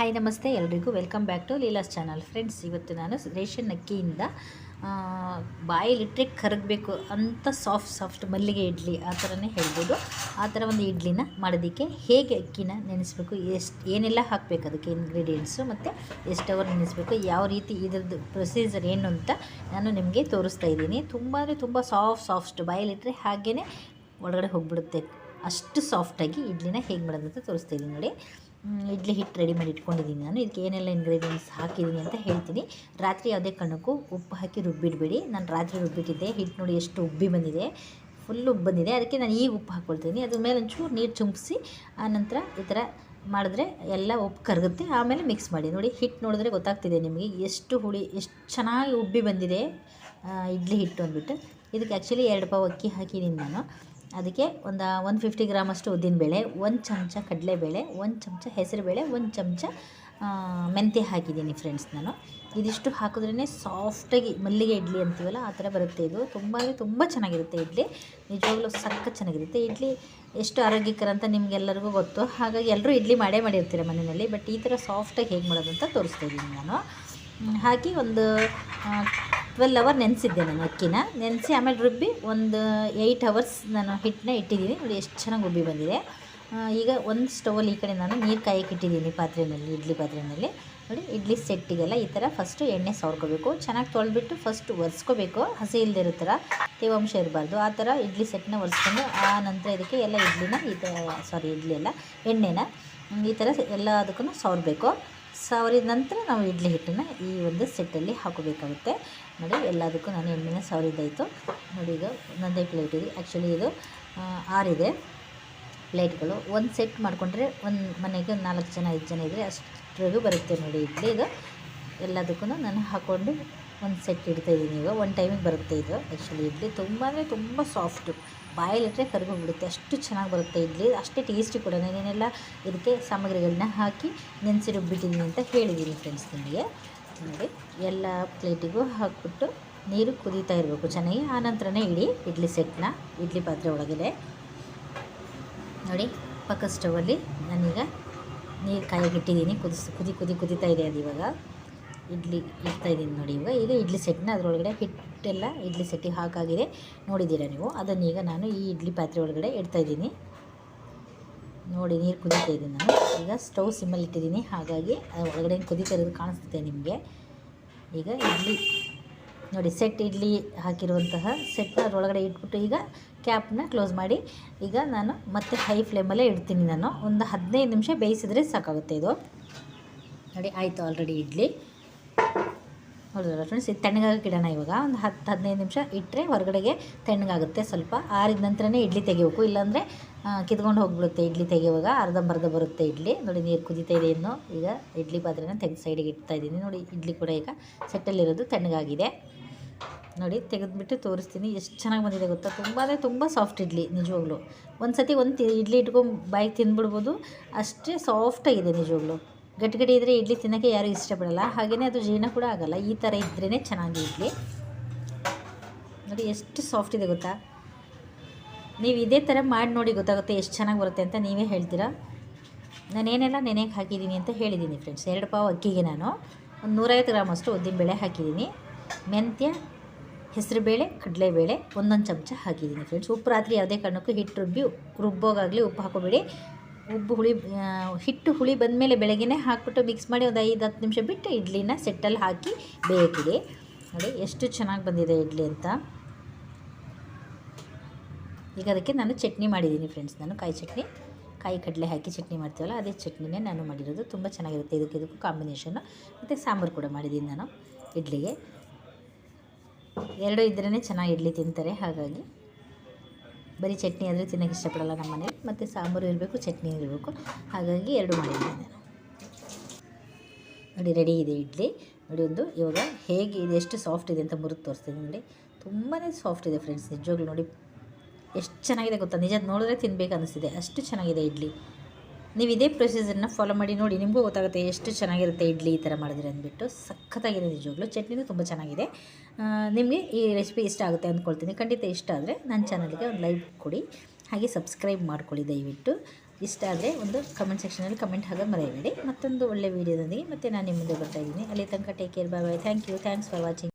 Hi ನಮಸ್ತೆ. ಎಲ್ರಿಗೂ welcome back to Leela's channel friends ಇವತ್ತು ನಾನು ರೇಷನ್ ಅಕ್ಕಿಯಿಂದ ಬಾಯಲ್ಲಿಟ್ಟರೆ ಕರಗಬೇಕು ಅಂತ ಸಾಫ್ಟ್ ಸಾಫ್ಟ್ ಮಲ್ಲಿಗೆ ಇಡ್ಲಿ ಆ ಥರನೇ ಹೇಳ್ಬೋದು. ಆ ಥರ ಒಂದು ಇಡ್ಲಿನ ಮಾಡೋದಕ್ಕೆ ಹೇಗೆ ಅಕ್ಕಿನ ನೆನೆಸ್ಬೇಕು, ಎಷ್ಟು, ಏನೆಲ್ಲ ಹಾಕಬೇಕು, ಅದಕ್ಕೆ ಇಂಗ್ರೀಡಿಯೆಂಟ್ಸು ಮತ್ತು ಎಷ್ಟು ಅವರ್ ನೆನೆಸ್ಬೇಕು, ಯಾವ ರೀತಿ ಇದ್ರದ್ದು ಪ್ರೊಸೀಜರ್ ಏನು ಅಂತ ನಾನು ನಿಮಗೆ ತೋರಿಸ್ತಾ ಇದ್ದೀನಿ. ತುಂಬ ಅಂದರೆ ತುಂಬ ಸಾಫ್ಟ್ ಸಾಫ್ಟ್ ಬಾಯಲ್ಲಿಟ್ಟರೆ ಹಾಗೇ ಒಳಗಡೆ ಹೋಗಿಬಿಡುತ್ತೆ. ಅಷ್ಟು ಸಾಫ್ಟಾಗಿ ಇಡ್ಲಿನ ಹೇಗೆ ಮಾಡೋದಂತ ತೋರಿಸ್ತಾ ಇದ್ದೀನಿ ನೋಡಿ. ಇಡ್ಲಿ ಹಿಟ್ಟು ರೆಡಿ ಮಾಡಿ ಇಟ್ಕೊಂಡಿದ್ದೀನಿ ನಾನು. ಇದಕ್ಕೆ ಏನೆಲ್ಲ ಇಂಗ್ರೀಡಿಯೆಂಟ್ಸ್ ಹಾಕಿದ್ದೀನಿ ಅಂತ ಹೇಳ್ತೀನಿ. ರಾತ್ರಿ ಯಾವುದೇ ಕಣಕ್ಕೂ ಉಪ್ಪು ಹಾಕಿ ರುಬ್ಬಿಡಬೇಡಿ. ನಾನು ರಾತ್ರಿ ರುಬ್ಬಿಟ್ಟಿದ್ದೆ. ಹಿಟ್ಟು ನೋಡಿ ಎಷ್ಟು ಉಬ್ಬಿ ಬಂದಿದೆ. ಫುಲ್ ಉಬ್ಬು ಬಂದಿದೆ. ಅದಕ್ಕೆ ನಾನು ಈಗ ಉಪ್ಪು ಹಾಕ್ಕೊಳ್ತೀನಿ ಅದ್ರ ಮೇಲೆ ಒಂಚೂರು ನೀರು ಚುಂಬಿಸಿ ಆನಂತರ ಈ ಥರ ಮಾಡಿದ್ರೆ ಎಲ್ಲ ಉಪ್ಪು ಕರಗುತ್ತೆ. ಆಮೇಲೆ ಮಿಕ್ಸ್ ಮಾಡಿ. ನೋಡಿ ಹಿಟ್ಟು ನೋಡಿದ್ರೆ ಗೊತ್ತಾಗ್ತಿದೆ ನಿಮಗೆ ಎಷ್ಟು ಹುಳಿ, ಎಷ್ಟು ಚೆನ್ನಾಗಿ ಉಬ್ಬಿ ಬಂದಿದೆ ಇಡ್ಲಿ ಹಿಟ್ಟು ಅಂದ್ಬಿಟ್ಟು. ಇದಕ್ಕೆ ಆ್ಯಕ್ಚುಲಿ ಎರಡು ಪಾವು ಅಕ್ಕಿ ಹಾಕಿದ್ದೀನಿ ನಾನು. ಅದಕ್ಕೆ ಒಂದು ಒನ್ ಫಿಫ್ಟಿ ಗ್ರಾಮಷ್ಟು ಉದ್ದಿನಬೇಳೆ ಒಂದು ಚಮಚ ಕಡಲೆಬೇಳೆ ಒಂದು ಚಮಚ ಹೆಸರುಬೇಳೆ ಒಂದು ಚಮಚ ಮೆಂತ್ಯ ಹಾಕಿದ್ದೀನಿ ಫ್ರೆಂಡ್ಸ್ ನಾನು. ಇದಿಷ್ಟು ಹಾಕಿದ್ರೇ ಸಾಫ್ಟಾಗಿ ಮಲ್ಲಿಗೆ ಇಡ್ಲಿ ಅಂತೀವಲ್ಲ, ಆ ಥರ ಬರುತ್ತೆ ಇದು. ತುಂಬ ಅಂದರೆ ತುಂಬ ಚೆನ್ನಾಗಿರುತ್ತೆ ಇಡ್ಲಿ. ನಿಜವಾಗ್ಲೂ ಸಖತ್ ಚೆನ್ನಾಗಿರುತ್ತೆ. ಇಡ್ಲಿ ಎಷ್ಟು ಆರೋಗ್ಯಕರ ಅಂತ ನಿಮಗೆಲ್ಲರಿಗೂ ಗೊತ್ತು. ಹಾಗಾಗಿ ಎಲ್ಲರೂ ಇಡ್ಲಿ ಮಾಡೇ ಮಾಡಿರ್ತೀರ ಮನೆಯಲ್ಲಿ ಬಟ್ ಈ ಥರ ಸಾಫ್ಟಾಗಿ ಹೇಗೆ ಮಾಡೋದು ಅಂತ ತೋರಿಸ್ತಾ ಇದ್ದೀನಿ ನಾನು. ಹಾಕಿ ಒಂದು ಟ್ವೆಲ್ ಅವರ್ ನೆನೆಸಿದ್ದೆ ನಾನು ಅಕ್ಕಿನ. ನೆನೆಸಿ ಆಮೇಲೆ ರುಬ್ಬಿ ಒಂದು ಏಯ್ಟ್ ಅವರ್ಸ್ ನಾನು ಹಿಟ್ಟನ್ನ ಇಟ್ಟಿದ್ದೀನಿ. ನೋಡಿ ಎಷ್ಟು ಚೆನ್ನಾಗಿ ಉಬ್ಬಿ ಬಂದಿದೆ. ಈಗ ಒಂದು ಸ್ಟವಲ್ಲಿ ಈ ಕಡೆ ನಾನು ನೀರು ಕಾಯಕ್ಕೆ ಇಟ್ಟಿದ್ದೀನಿ ಪಾತ್ರೆಯಲ್ಲಿ, ಇಡ್ಲಿ ಪಾತ್ರೆಯಲ್ಲಿ. ನೋಡಿ ಇಡ್ಲಿ ಸೆಟ್ಟಿಗೆಲ್ಲ ಈ ಥರ ಫಸ್ಟು ಎಣ್ಣೆ ಸವರ್ಕೋಬೇಕು. ಚೆನ್ನಾಗಿ ತೊಳೆದ್ಬಿಟ್ಟು ಫಸ್ಟ್ ಒರೆಸ್ಕೋಬೇಕು. ಹಸಿ ಇಲ್ಲದೆ ಇರೋ ಥರ ತೇವಾಂಶ ಇರಬಾರ್ದು. ಆ ಥರ ಇಡ್ಲಿ ಸೆಟ್ನ ಒರೆಸ್ಕೊಂಡು ಆ ನಂತರ ಇದಕ್ಕೆ ಎಲ್ಲ ಇಡ್ಲಿನ ಈ ಥರ ಸಾರಿ ಇಡ್ಲಿ ಎಲ್ಲ ಎಣ್ಣೆನ ಈ ಥರ ಎಲ್ಲ ಅದಕ್ಕೂ ಸವರಬೇಕು. ಸವರಿದ ನಂತರ ನಾವು ಇಡ್ಲಿ ಹಿಟ್ಟನ್ನು ಈ ಒಂದು ಸೆಟ್ಟಲ್ಲಿ ಹಾಕೋಬೇಕಾಗುತ್ತೆ. ನೋಡಿ, ಎಲ್ಲದಕ್ಕೂ ನಾನು ಎಣ್ಣೆನ ಸವರಿದ್ದಾಯಿತು ನೋಡಿ, ಈಗ ಒಂದೊಂದೇ ಪ್ಲೇಟ್ ಇದೆ. ಆ್ಯಕ್ಚುಲಿ ಇದು ಆರಿದೆ ಪ್ಲೇಟ್ಗಳು ಒಂದು ಸೆಟ್ ಮಾಡಿಕೊಂಡ್ರೆ ಒಂದು ಮನೆಗೆ ನಾಲ್ಕು ಜನ, ಐದು ಜನ ಇದ್ದರೆ ಅಷ್ಟರಿಗೂ ಬರುತ್ತೆ ನೋಡಿ ಇಡ್ಲಿ ಇದು. ಎಲ್ಲದಕ್ಕೂ ನಾನು ಹಾಕ್ಕೊಂಡು ಒಂದು ಸೆಟ್ ಇಡ್ತಾ ಇದ್ದೀನಿ ಈಗ. ಒಂದು ಟೈಮಿಗೆ ಬರುತ್ತೆ ಇದು ಆ್ಯಕ್ಚುಲಿ ಇಡ್ಲಿ ತುಂಬಾ ತುಂಬ ಸಾಫ್ಟು ಬಾಯಲ್ಲಿಟ್ಟರೆ ಕರ್ಗೋಗ್ಬಿಡುತ್ತೆ ಅಷ್ಟು ಚೆನ್ನಾಗಿ ಬರುತ್ತೆ ಇಡ್ಲಿ. ಅಷ್ಟೇ ಟೇಸ್ಟಿ ಕೂಡ. ನಾನೇನೆಲ್ಲ ಇದಕ್ಕೆ ಸಾಮಗ್ರಿಗಳನ್ನ ಹಾಕಿ ನೆನೆಸಿ ರುಬ್ಬಿಟ್ಟಿದ್ದೀನಿ ಅಂತ ಹೇಳಿದ್ದೀನಿ ಫ್ರೆಂಡ್ಸ್ ನಿಮಗೆ. ನೋಡಿ, ಎಲ್ಲ ಪ್ಲೇಟಿಗೂ ಹಾಕ್ಬಿಟ್ಟು ನೀರು ಕುದೀತಾ ಇರಬೇಕು. ಚೆನ್ನಾಗಿ ಆನಂತರನೇ ಇಡಿ ಇಡ್ಲಿ ಸೆಟ್ನ, ಇಡ್ಲಿ ಪಾತ್ರೆ ಒಳಗಡೆ. ನೋಡಿ ಪಕ್ಕ ಸ್ಟವಲ್ಲಿ ನಾನೀಗ ನೀರು ಕಾಯಕ್ಕೆ ಇಟ್ಟಿದ್ದೀನಿ ಕುದಿಸ್, ಕುದಿ ಕುದಿ, ಕುದೀತಾ ಇದೆ ಅದು ಇವಾಗ. ಇಡ್ಲಿ ಇಡ್ತಾ ಇದ್ದೀನಿ ನೋಡಿ ಇವಾಗ. ಇದು ಇಡ್ಲಿ ಸೆಟ್ನ ಅದರೊಳಗಡೆ ಹಿಟ್ಟೆಲ್ಲ ಇಡ್ಲಿ ಸೆಟ್ಟಿಗೆ ಹಾಕಾಗಿದೆ. ನೋಡಿದ್ದೀರಾ ನೀವು? ಅದನ್ನೀಗ ನಾನು ಈ ಇಡ್ಲಿ ಪಾತ್ರೆ ಒಳಗಡೆ ಇಡ್ತಾ ಇದ್ದೀನಿ. ನೋಡಿ, ನೀರು ಕುದೀತಾ ಇದ್ದೀನಿ ನಾನು. ಈಗ ಸ್ಟವ್ ಸಿಮ್ಮಲ್ಲಿ ಇಟ್ಟಿದ್ದೀನಿ. ಹಾಗಾಗಿ ಅದು ಒಳಗಡೆ ಕುದೀತಾ ಇರೋದು ಕಾಣಿಸ್ತಿದೆ ನಿಮಗೆ. ಈಗ ಇಡ್ಲಿ, ನೋಡಿ, ಸೆಟ್ ಇಡ್ಲಿ ಹಾಕಿರುವಂತಹ ಸೆಟ್ನ ಅದರೊಳಗಡೆ ಇಟ್ಬಿಟ್ಟು ಈಗ ಕ್ಯಾಪ್ನ ಕ್ಲೋಸ್ ಮಾಡಿ ಈಗ ನಾನು ಮತ್ತೆ ಹೈ ಫ್ಲೇಮಲ್ಲೇ ಇಡ್ತೀನಿ ನಾನು. ಒಂದು ಹದಿನೈದು ನಿಮಿಷ ಬೇಯಿಸಿದ್ರೆ ಸಾಕಾಗುತ್ತೆ ಇದು. ನೋಡಿ, ಆಯಿತು ಆಲ್ರೆಡಿ ಇಡ್ಲಿ. ನೋಡಿದ್ರಲ್ಲ ಫ್ರೆಂಡ್ಸ್ ಇದು ತಣ್ಣಗಾಗಕ್ಕೆ ಇಡೋಣ ಇವಾಗ ಒಂದು ಹತ್ತು ಹದಿನೈದು ನಿಮಿಷ ಇಟ್ಟರೆ ಹೊರಗಡೆಗೆ ತಣ್ಣಗಾಗುತ್ತೆ. ಸ್ವಲ್ಪ ಆರಿದ ನಂತರನೇ ಇಡ್ಲಿ ತೆಗಿಬೇಕು. ಇಲ್ಲಾಂದರೆ ಕಿತ್ಕೊಂಡು ಹೋಗ್ಬಿಡುತ್ತೆ ಇಡ್ಲಿ ತೆಗೆಯುವಾಗ ಅರ್ಧಂಬರ್ಧ ಬರುತ್ತೆ ಇಡ್ಲಿ. ನೋಡಿ, ನೀರು ಕುದೀತಾ ಇದೆ ಇನ್ನು. ಈಗ ಇಡ್ಲಿ ಪಾತ್ರೆನ ತೆಗೆದು ಸೈಡಿಗೆ ಇಡ್ತಾ ಇದ್ದೀನಿ. ನೋಡಿ, ಇಡ್ಲಿ ಕೂಡ ಈಗ ಸೆಟ್ಟಲ್ಲಿರೋದು ತಣ್ಣಗಾಗಿದೆ. ನೋಡಿ, ತೆಗೆದುಬಿಟ್ಟು ತೋರಿಸ್ತೀನಿ. ಎಷ್ಟು ಚೆನ್ನಾಗಿ ಬಂದಿದೆ ಗೊತ್ತಾ? ತುಂಬ ತುಂಬ ಸಾಫ್ಟ್ ಇಡ್ಲಿ, ನಿಜವಾಗ್ಲೂ. ಒಂದು ಸತಿ ಒಂದು ಇಡ್ಲಿ ಇಟ್ಕೊಂಡು ಬಾಯಿಗೆ ತಿಂದ್ಬಿಡ್ಬೋದು ಅಷ್ಟೇ ಸಾಫ್ಟಾಗಿದೆ ನಿಜವಾಗ್ಲೂ. ಗಟ್ಟಿ ಗಟ್ಟಿ ಇದ್ದರೆ ಇಡ್ಲಿ ತಿನ್ನೋಕ್ಕೆ ಯಾರೂ ಇಷ್ಟಪಡಲ್ಲ. ಹಾಗೆಯೇ ಅದು ಜೀರ್ಣ ಕೂಡ ಆಗಲ್ಲ. ಈ ಥರ ಇದ್ರೇ ಚೆನ್ನಾಗಿ ಇಡ್ಲಿ. ನೋಡಿ, ಎಷ್ಟು ಸಾಫ್ಟ್ ಇದೆ ಗೊತ್ತಾ? ನೀವು ಇದೇ ಥರ ಮಾಡಿ ನೋಡಿ ಗೊತ್ತಾಗುತ್ತೆ ಎಷ್ಟು ಚೆನ್ನಾಗಿ ಬರುತ್ತೆ ಅಂತ ನೀವೇ ಹೇಳ್ತೀರಾ? ನಾನೇನೆಲ್ಲ ನೆನೆಗೆ ಹಾಕಿದ್ದೀನಿ ಅಂತ ಹೇಳಿದ್ದೀನಿ ಫ್ರೆಂಡ್ಸ್ ಎರಡು ಪಾವು ಅಕ್ಕಿಗೆ ನಾನು. ಒಂದು ನೂರೈವತ್ತು ಗ್ರಾಮ್ ಅಷ್ಟು ಉದ್ದಿನಬೇಳೆ ಹಾಕಿದ್ದೀನಿ. ಮೆಂತ್ಯ, ಹೆಸರುಬೇಳೆ, ಕಡಲೆಬೇಳೆ, ಒಂದೊಂದು ಚಮಚ ಹಾಕಿದ್ದೀನಿ ಫ್ರೆಂಡ್ಸ್ ಉಪ್ಪು ರಾತ್ರಿ ಯಾವುದೇ ಕಾರಣಕ್ಕೂ ಹಿಟ್ಟು ರುಬ್ಬಿ ರುಬ್ಬೋಗಾಗಲಿ ಉಪ್ಪು ಹಾಕೋಬೇಡಿ. ಉಬ್ಬು ಹುಳಿ ಹಿಟ್ಟು ಹುಳಿ ಬಂದಮೇಲೆ ಬೆಳಗ್ಗೆ ಹಾಕ್ಬಿಟ್ಟು ಮಿಕ್ಸ್ ಮಾಡಿ ಒಂದು ಐದು ಹತ್ತು ನಿಮಿಷ ಬಿಟ್ಟು ಇಡ್ಲಿನ ಸೆಟ್ಟಲ್ಲಿ ಹಾಕಿ ಬೇಯಕ್ಕಿಡಿ ನೋಡಿ ಎಷ್ಟು ಚೆನ್ನಾಗಿ ಬಂದಿದೆ ಇಡ್ಲಿ ಅಂತ. ಈಗ ಅದಕ್ಕೆ ನಾನು ಚಟ್ನಿ ಮಾಡಿದ್ದೀನಿ ಫ್ರೆಂಡ್ಸ್ ನಾನು ಕಾಯಿ ಚಟ್ನಿ, ಕಾಯಿ ಕಡಲೆ ಹಾಕಿ ಚಟ್ನಿ ಮಾಡ್ತೀವಲ್ಲ, ಅದೇ ಚಟ್ನಿನೇ ನಾನು ಮಾಡಿರೋದು. ತುಂಬ ಚೆನ್ನಾಗಿರುತ್ತೆ ಇದಕ್ಕೆ, ಇದಕ್ಕೂ ಕಾಂಬಿನೇಷನ್ನು ಮತ್ತು ಸಾಂಬಾರು ಕೂಡ ಮಾಡಿದ್ದೀನಿ ನಾನು ಇಡ್ಲಿಗೆ. ಎರಡು ಇದ್ರೇ ಚೆನ್ನಾಗಿ ಇಡ್ಲಿ ತಿಂತಾರೆ, ಹಾಗಾಗಿ. ಬರೀ ಚಟ್ನಿ ಆದರೆ ತಿನ್ನೋಕ್ಕೆ ಇಷ್ಟಪಡಲ್ಲ ನಮ್ಮ ಮನೇಲಿ. ಮತ್ತು ಸಾಂಬಾರು ಇರಬೇಕು, ಚಟ್ನಿ ಇರಬೇಕು. ಹಾಗಾಗಿ ಎರಡು ಮಾಡಿದ್ದೀನಿ ನಾನು. ನೋಡಿ ರೆಡಿ ಇದೆ ಇಡ್ಲಿ. ನೋಡಿ, ಒಂದು ಇವಾಗ ಹೇಗೆ ಇದೆ, ಎಷ್ಟು ಸಾಫ್ಟ್ ಇದೆ ಅಂತ ಮುರಿದು ತೋರಿಸ್ತೀನಿ ನೋಡಿ. ತುಂಬಾ ಸಾಫ್ಟ್ ಇದೆ ಫ್ರೆಂಡ್ಸ್ ನಿಜವಾಗ್ಲೂ ನೋಡಿ. ಎಷ್ಟು ಚೆನ್ನಾಗಿದೆ ಗೊತ್ತಾ? ನಿಜ ನೋಡಿದ್ರೆ ತಿನ್ಬೇಕು ಅನಿಸ್ತಿದೆ. ಅಷ್ಟು ಚೆನ್ನಾಗಿದೆ ಇಡ್ಲಿ. ನೀವು ಇದೇ ಪ್ರೊಸೀಜರ್ನ ಫಾಲೋ ಮಾಡಿ ನೋಡಿ, ನಿಮಗೂ ಗೊತ್ತಾಗುತ್ತೆ ಎಷ್ಟು ಚೆನ್ನಾಗಿರುತ್ತೆ ಇಡ್ಲಿ ಈ ಥರ ಮಾಡಿದ್ರೆ ಅಂದ್ಬಿಟ್ಟು. ಸಖತ್ತಾಗಿದೆ ನಿಜವಾಗ್ಲೂ ಚಟ್ನಿನೂ ತುಂಬ ಚೆನ್ನಾಗಿದೆ. ನಿಮಗೆ ಈ ರೆಸಿಪಿ ಇಷ್ಟ ಆಗುತ್ತೆ ಅಂದ್ಕೊಳ್ತೀನಿ. ಖಂಡಿತ ಇಷ್ಟ ಆದರೆ ನನ್ನ ಚಾನಲ್ಗೆ ಒಂದು ಲೈಕ್ ಕೊಡಿ. ಹಾಗೆ ಸಬ್ಸ್ಕ್ರೈಬ್ ಮಾಡ್ಕೊಳ್ಳಿ ದಯವಿಟ್ಟು. ಇಷ್ಟ ಆದರೆ ಒಂದು ಕಮೆಂಟ್ ಸೆಕ್ಷನಲ್ಲಿ ಕಮೆಂಟ್ ಹಾಕೋದು ಮರೆಯಬೇಡಿ. ಮತ್ತೊಂದು ಒಳ್ಳೆ ವೀಡಿಯೋದೊಂದಿಗೆ ಮತ್ತೆ ನಾನು ನಿಮ್ಮ ಮುಂದೆ ಬರ್ತಾ ಅಲ್ಲಿ ತನಕ take care bye bye thank you thanks for watching